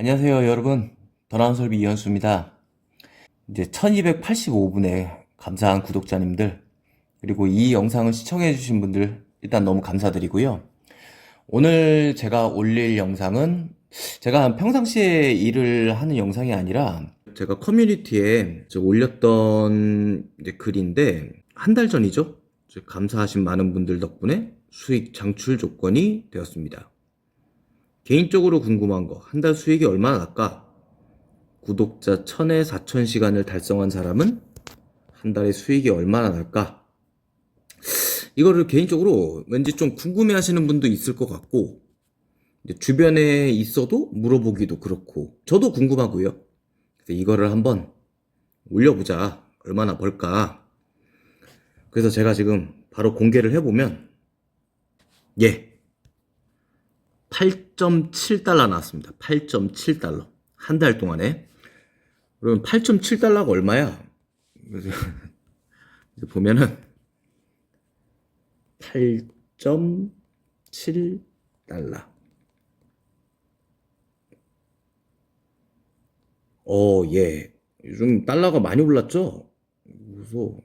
안녕하세요, 여러분. 더나운설비 이현수입니다. 이제 1285분의 감사한 구독자님들, 그리고 이 영상을 시청해 주신 분들, 일단 너무 감사드리고요. 오늘 제가 올릴 영상은 제가 평상시에 일을 하는 영상이 아니라 제가 커뮤니티에 저 올렸던 글인데 한 달 전이죠. 감사하신 많은 분들 덕분에 수익 창출 조건이 되었습니다. 개인적으로 궁금한 거, 한 달 수익이 얼마나 날까? 구독자 1000에 4000시간을 달성한 사람은 한 달에 수익이 얼마나 날까? 이거를 개인적으로 왠지 좀 궁금해 하시는 분도 있을 것 같고, 주변에 있어도 물어보기도 그렇고, 저도 궁금하고요. 그래서 이거를 한번 올려보자. 얼마나 벌까? 그래서 제가 지금 바로 공개를 해보면, 예. 8.7달러 나왔습니다. 8.7달러. 한 달 동안에. 그러면 8.7달러가 얼마야? 그래서 보면은 8.7달러. 어, 예. 요즘 달러가 많이 올랐죠? 그래서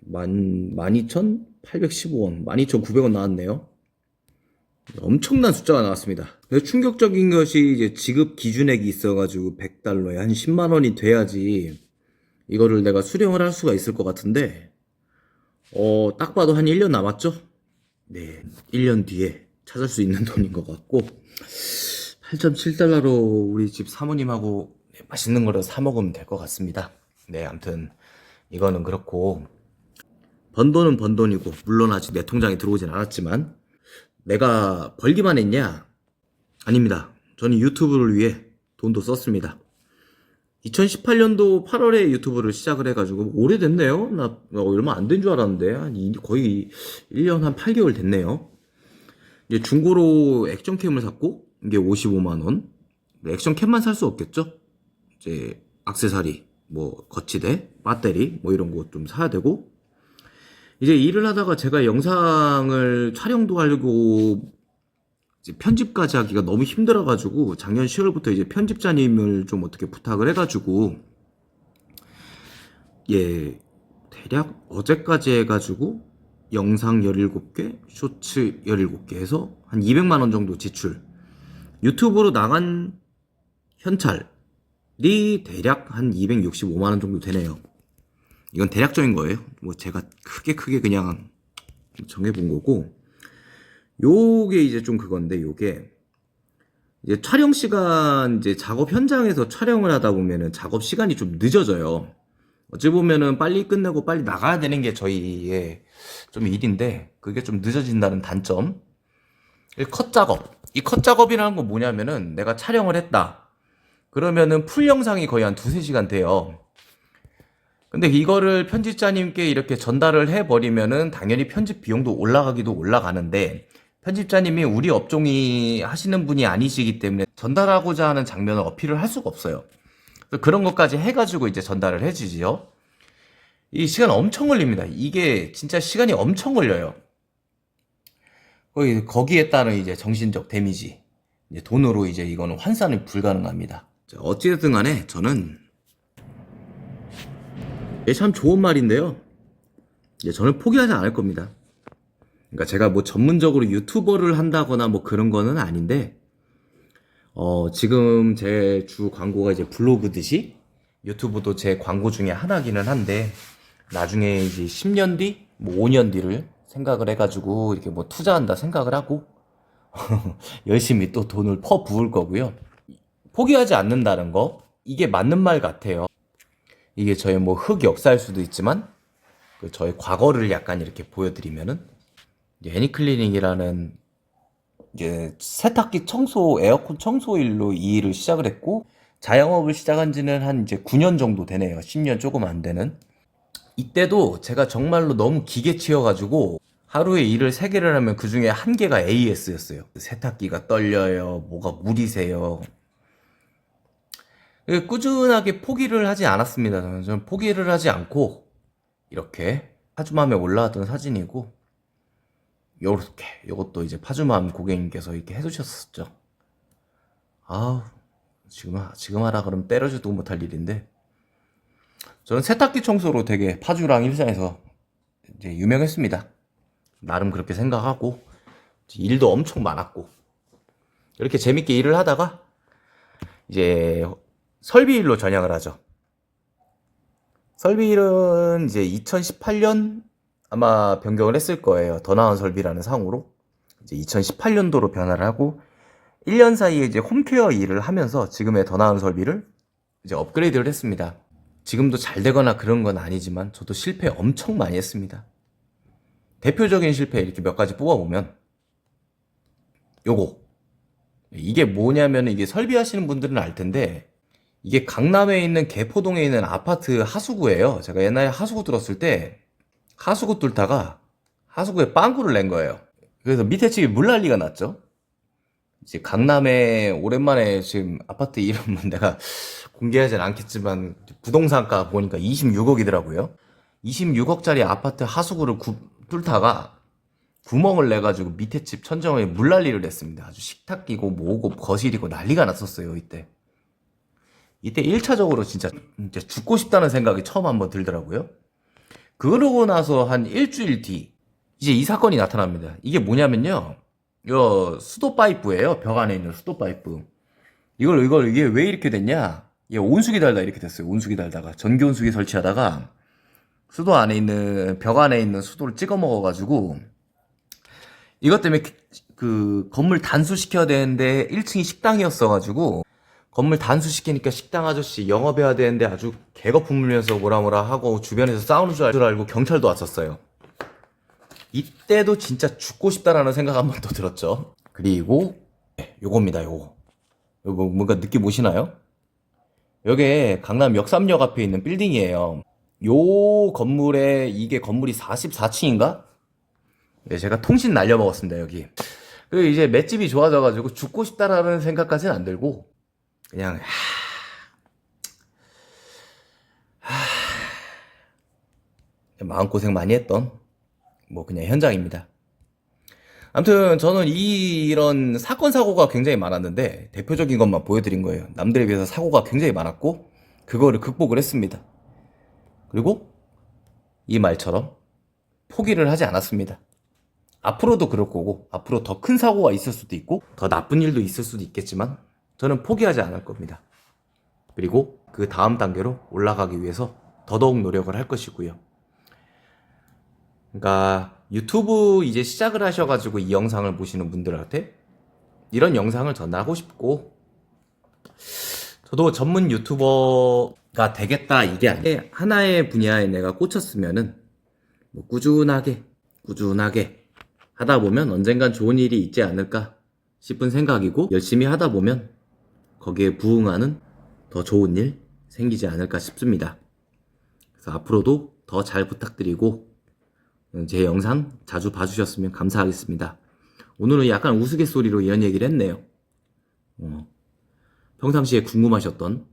만, 12,815원, 12,900원 나왔네요. 엄청난 숫자가 나왔습니다. 충격적인 것이 이제 지급 기준액이 있어가지고 100달러에 한 10만 원이 돼야지 이거를 내가 수령을 할 수가 있을 것 같은데, 어, 딱 봐도 한 1년 남았죠? 네, 1년 뒤에 찾을 수 있는 돈인 것 같고, 8.7달러로 우리 집 사모님하고 맛있는 거를 사 먹으면 될 것 같습니다. 네, 아무튼 이거는 그렇고, 번 돈은 번 돈이고, 물론 아직 내 통장에 들어오진 않았지만, 내가 벌기만 했냐? 아닙니다. 저는 유튜브를 위해 돈도 썼습니다. 2018년도 8월에 유튜브를 시작을 해가지고 오래됐네요. 나 얼마 안 된 줄 알았는데 거의 1년 한 8개월 됐네요. 이제 중고로 액션캠을 샀고 이게 55만 원. 액션캠만 살 수 없겠죠? 이제 액세서리, 뭐 거치대, 배터리 뭐 이런 거 좀 사야 되고 이제 일을 하다가 제가 영상을 촬영도 하려고 이제 편집까지 하기가 너무 힘들어가지고 작년 10월부터 이제 편집자님을 좀 어떻게 부탁을 해가지고 예 대략 어제까지 해가지고 영상 17개, 쇼츠 17개 해서 한 200만 원 정도 지출 유튜브로 나간 현찰이 대략 한 265만 원 정도 되네요. 이건 대략적인 거예요. 뭐 제가 크게 크게 그냥 정해본 거고 요게 이제 좀 그건데 요게 이제 촬영 시간 이제 작업 현장에서 촬영을 하다 보면은 작업 시간이 좀 늦어져요. 어찌 보면은 빨리 끝내고 빨리 나가야 되는 게 저희의 좀 일인데 그게 좀 늦어진다는 단점. 이컷 작업. 이 컷 작업이라는 건 뭐냐면은 내가 촬영을 했다. 그러면은 풀 영상이 거의 한 두세 시간 돼요. 근데 이거를 편집자님께 이렇게 전달을 해버리면은 당연히 편집 비용도 올라가기도 올라가는데 편집자님이 우리 업종이 하시는 분이 아니시기 때문에 전달하고자 하는 장면을 어필을 할 수가 없어요. 그런 것까지 해가지고 이제 전달을 해주지요. 이 시간 엄청 걸립니다. 이게 진짜 시간이 엄청 걸려요. 거기- 거기에 따른 이제 정신적 데미지. 이제 돈으로 이제 이거는 환산이 불가능합니다. 자, 어찌됐든 간에 저는 이게 참 좋은 말인데요. 이제 저는 포기하지 않을 겁니다. 그러니까 제가 뭐 전문적으로 유튜버를 한다거나 뭐 그런 거는 아닌데, 어, 지금 제 주 광고가 이제 블로그듯이 유튜브도 제 광고 중에 하나기는 한데, 나중에 이제 10년 뒤, 뭐 5년 뒤를 생각을 해가지고 이렇게 뭐 투자한다 생각을 하고, 열심히 또 돈을 퍼 부을 거고요. 포기하지 않는다는 거, 이게 맞는 말 같아요. 이게 저의 뭐 흑역사일 수도 있지만 그 저의 과거를 약간 이렇게 보여드리면은 애니클리닝이라는 이제 세탁기 청소, 에어컨 청소 일로 이 일을 시작을 했고 자영업을 시작한 지는 한 이제 9년 정도 되네요. 10년 조금 안 되는. 이때도 제가 정말로 너무 기계 치여가지고 하루에 일을 3개를 하면 그 중에 한 개가 AS였어요. 세탁기가 떨려요. 뭐가 새요. 예, 꾸준하게 포기를 하지 않았습니다. 저는 저는 포기를 하지 않고 이렇게 파주맘에 올라왔던 사진이고 요렇게 요것도 이제 파주맘 고객님께서 이렇게 해주셨었죠. 아우 지금 하- 지금 하라 그러면 때려줘도 못할 일인데 저는 세탁기 청소로 되게 파주랑 일산에서 이제 유명했습니다. 나름 그렇게 생각하고 일도 엄청 많았고 이렇게 재밌게 일을 하다가 이제 설비 일로 전향을 하죠. 설비 일은 이제 2018년 아마 변경을 했을 거예요. 더 나은 설비라는 상으로 이제 2018년도로 변화를 하고 1년 사이에 이제 홈케어 일을 하면서 지금의 더 나은 설비를 이제 업그레이드를 했습니다. 지금도 잘 되거나 그런 건 아니지만 저도 실패 엄청 많이 했습니다. 대표적인 실패 이렇게 몇 가지 뽑아보면 요거 이게 뭐냐면 이게 설비하시는 분들은 알 텐데 이게 강남에 있는 개포동에 있는 아파트 하수구예요. 제가 옛날에 하수구 뚫었을 때 하수구 뚫다가 하수구에 빵꾸를 낸 거예요. 그래서 밑에 집이 물난리가 났죠. 이제 강남에 오랜만에 지금 아파트 이름은 내가 공개하진 않겠지만 부동산가 보니까 26억이더라고요. 26억짜리 아파트 하수구를 구- 뚫다가 구멍을 내가지고 밑에 집 천정에 물난리를 냈습니다. 아주 식탁기고 뭐고 거실이고 난리가 났었어요 이때. 이때 1차적으로 진짜, 진짜 죽고 싶다는 생각이 처음 한번 들더라고요. 그러고 나서 한 일주일 뒤 이제 이 사건이 나타납니다. 이게 뭐냐면요. 이거 수도 파이프예요. 벽 안에 있는 수도 파이프. 이걸 이걸 이게 왜 이렇게 됐냐? 이게 온수기 달다 이렇게 됐어요. 온수기 달다가 전기 온수기 설치하다가 수도 안에 있는 벽 안에 있는 수도를 찍어 먹어 가지고 이것 때문에 그- 그 건물 단수시켜야 되는데 1층이 식당이었어 가지고 건물 단수시키니까 식당 아저씨 영업해야 되는데 아주 개거품 물면서 뭐라 뭐라 하고 주변에서 싸우는 줄 알고 경찰도 왔었어요. 이때도 진짜 죽고 싶다라는 생각 한 번 더 들었죠. 그리고 네, 요겁니다, 요거. 요거 뭔가 느낌 오시나요? 요게 강남 역삼역 앞에 있는 빌딩이에요. 요 건물에 이게 건물이 44층인가? 네, 제가 통신 날려먹었습니다, 여기. 그 이제 맷집이 좋아져가지고 죽고 싶다라는 생각까지는 안 들고 그냥 하... 하... 마음고생 많이 했던 뭐 그냥 현장입니다. 아무튼 저는 이 이런 사건 사고가 굉장히 많았는데 대표적인 것만 보여드린 거예요. 남들에 비해서 사고가 굉장히 많았고 그거를 극복을 했습니다. 그리고 이 말처럼 포기를 하지 않았습니다. 앞으로도 그럴 거고 앞으로 더 큰 사고가 있을 수도 있고 더 나쁜 일도 있을 수도 있겠지만 저는 포기하지 않을 겁니다. 그리고 그 다음 단계로 올라가기 위해서 더더욱 노력을 할 것이고요. 그러니까 유튜브 이제 시작을 하셔가지고 이 영상을 보시는 분들한테 이런 영상을 전하고 싶고 저도 전문 유튜버가 되겠다 이게 아니에요. 하나의 분야에 내가 꽂혔으면은 뭐 꾸준하게 꾸준하게 하다 보면 언젠간 좋은 일이 있지 않을까 싶은 생각이고 열심히 하다 보면 거기에 부응하는 더 좋은 일 생기지 않을까 싶습니다. 그래서 앞으로도 더 잘 부탁드리고 제 영상 자주 봐주셨으면 감사하겠습니다. 오늘은 약간 우스갯소리로 이런 얘기를 했네요. 어, 평상시에 궁금하셨던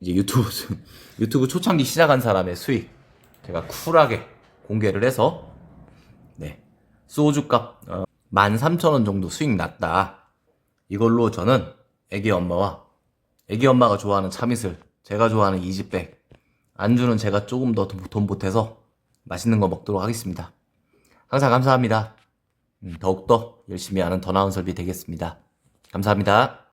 이제 유튜브 유튜브 초창기 시작한 사람의 수익 제가 쿨하게 공개를 해서 네 소주값 어, 13,000원 정도 수익 났다. 이걸로 저는 애기 엄마와 애기 엄마가 좋아하는 참이슬, 제가 좋아하는 이지백, 안주는 제가 조금 더 돈 보태서 맛있는 거 먹도록 하겠습니다. 항상 감사합니다. 음, 더욱더 열심히 하는 더 나은 설비 되겠습니다. 감사합니다.